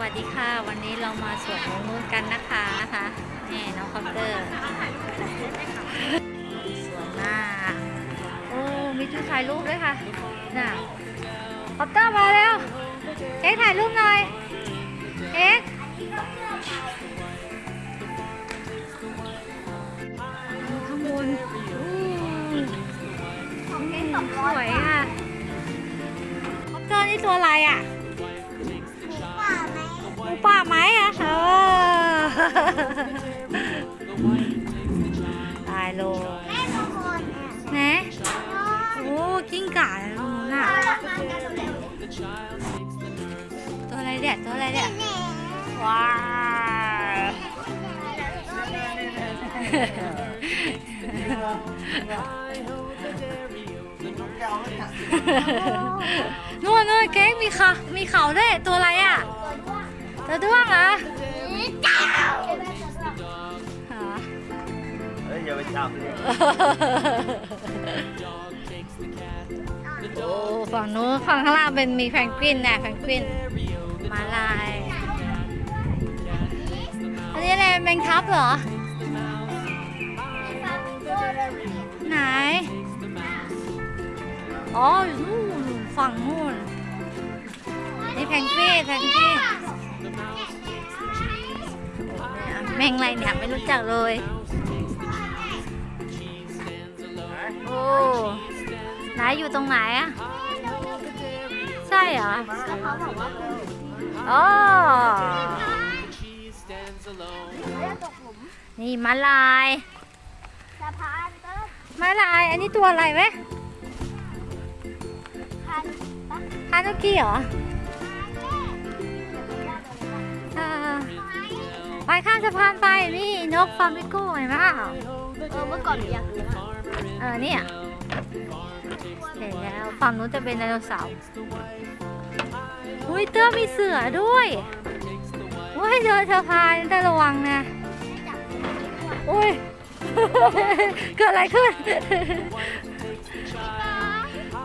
วัสดีค่ะ วันนี้เรามาสวนนงนุ้นกันนะคะนะคะนี่น้องคอปเตอร์สวยมากโอ้มีจุดถ่ายรูปด้วยค่ะน่ะคอปเตอร์มาแล้วเอ็กซ์ถ่ายรูปหน่อยเอ็กซ์ข้างบนอู้สวยอะคอปเตอร์นี่ตัวอะไรอะหมู ป่าไหมอะเออตายโลนะโอ้กิ้งก่าตรงนู้นอะตัวอะไรเนี่ยตัวอะไรเนี่ยว้าวนู่นนู่นเค้กมีเขามีเขาด้วยตัวอะไรอะ ตัวด้วงเหรอหาเฮ้ยอย่าไปจับเลยโอ้ฝั่งนู้นฝั่งข้างล่างเป็นมีแพนกวินนะแพนกวินมาลาย อันนี้อะไรเป็นครับเหรอ ไหน อ๋ออยู่นู่นฝั่งนู่นนี่แพนกวินแพนกวิน แมงอะไรเนี่ยไม่รู้จักเลย โอ้ไหนอยู่ตรงไหนอะใช่เหรออ๋อนี่มาลายสะพานก็มาลาย อันนี้ตัวอะไรไหมพันฮานุกิเหรอเอ ไปข้ามสะพานไปนี่นกฟามิโก้เห็นเปล่าเออเมื่อก่อนหนูอยากดูมากเออเนี่ยเห็นแล้วฝั่งนู้นจะเป็นไดโนเสาร์อุ้ยเตอร์มีเสือด้วยอุ้ยเดินสะพานแต่ระวังนะอุ้ยเกิดอะไรขึ้น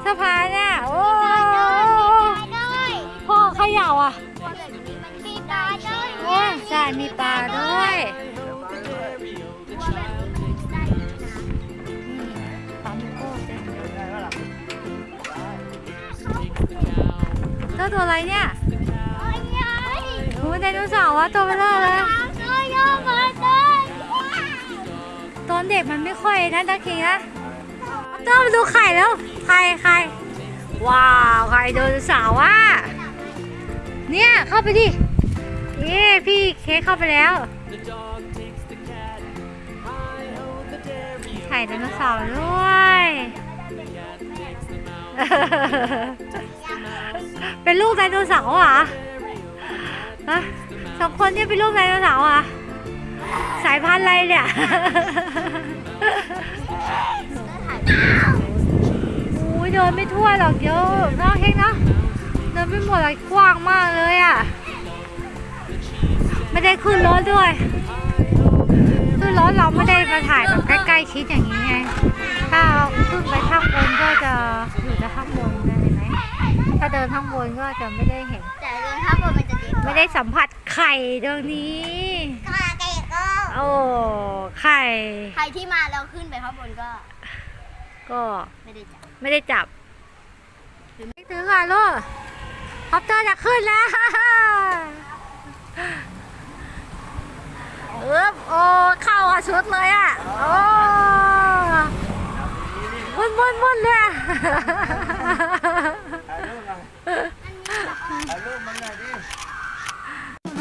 สะพานน่ะโอ้ด้วยพ่อเขย่าอะ ตัวแบบนี้มันมีปลาด้วยโอ้ใช่มีปลาด้วยตัวแบบนี้มันได้นะนี่ฟามิโก้เต็มเลยเจ้าตัวอะไรเนี่ยโอ้ยยายโอ้ยไดโนเสาร์อะตัวเบลอเลยตัวโยกมาเลยตอนเด็กมันไม่ค่อยนะตะคิงนะเจ้ามาดูไข่แล้วไข่ไข่ว้าวไข่ไดโนเสาร์อะเนี่ย เข้าไปดิ เย้พี่เค้กเข้าไปแล้วไข่ไดโนเสาร์ด้วย เป็นลูกไดโนเสาร์เหรอฮะสองคนนี่เป็นลูกไดโนเสาร์เหรอสายพันธุ์อะไรเนี่ยอุ้ยเดินไม่ทั่วหรอกเยอะนอกเองเนาะเดินไม่หมดเลยกว้างมากเลยอะ ไม่ได้ขึ้นรถด้วย ขึ้นรถเราไม่ได้มาถ่ายแบบใกล้ๆชิดอย่างนี้ไง ถ้าเราขึ้นไปข้างบนก็จะอยู่แต่ข้างบนนะเห็นไหมถ้าเดินข้างบนก็จะไม่ได้เห็น แต่เดินข้างบนมันจะเด็กไม่ได้สัมผัสไข่ตรงนี้ ก็มาไกลก็โอ้ไข่ ใครที่มาแล้วขึ้นไปข้างบนก็ก็ไม่ได้จับไม่ได้จับไม่ถึงค่ะลูกคอปเตอร์จะขึ้นแล้วเอบโอ้เข้าอะ ชุดเลยอะ โอ้วุ่นวุ่นวุ่นเลยน่อยถ่ายนหน่อยดิ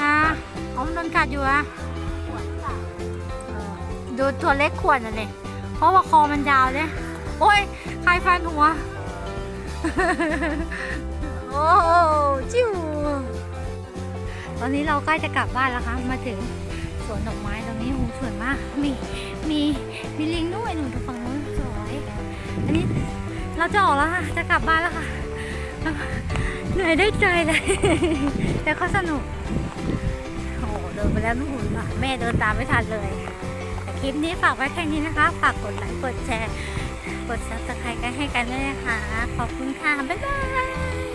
นะอมโดนกัดอยู่อะดูตัวเล็กขวดอะเนี่ยเพราะว่าคอมันยาวเลยโอ้ย ใครฟันหัว โอ้จิ้วตอนนี้เราใกล้จะกลับบ้านแล้วค่ะมาถึง วนดอกไม้ตรงนี้โหสวยมาก มีมีมีลิงด้วยหนูฝั่งนู้นสวยอันนี้เราจะออกแล้วค่ะ จะกลับบ้านแล้วค่ะ เหนื่อยได้ใจเลย แต่ก็สนุกโอ้เดินไปแล้วนู่นว่ะแม่เดินตามไม่ทันเลยคลิปนี้ฝากไว้แค่นี้นะคะ ฝากกดไลค์กดแชร์ กดซับสไครต์กันให้กันด้วยนะคะ ขอบคุณค่ะ บ๊ายบาย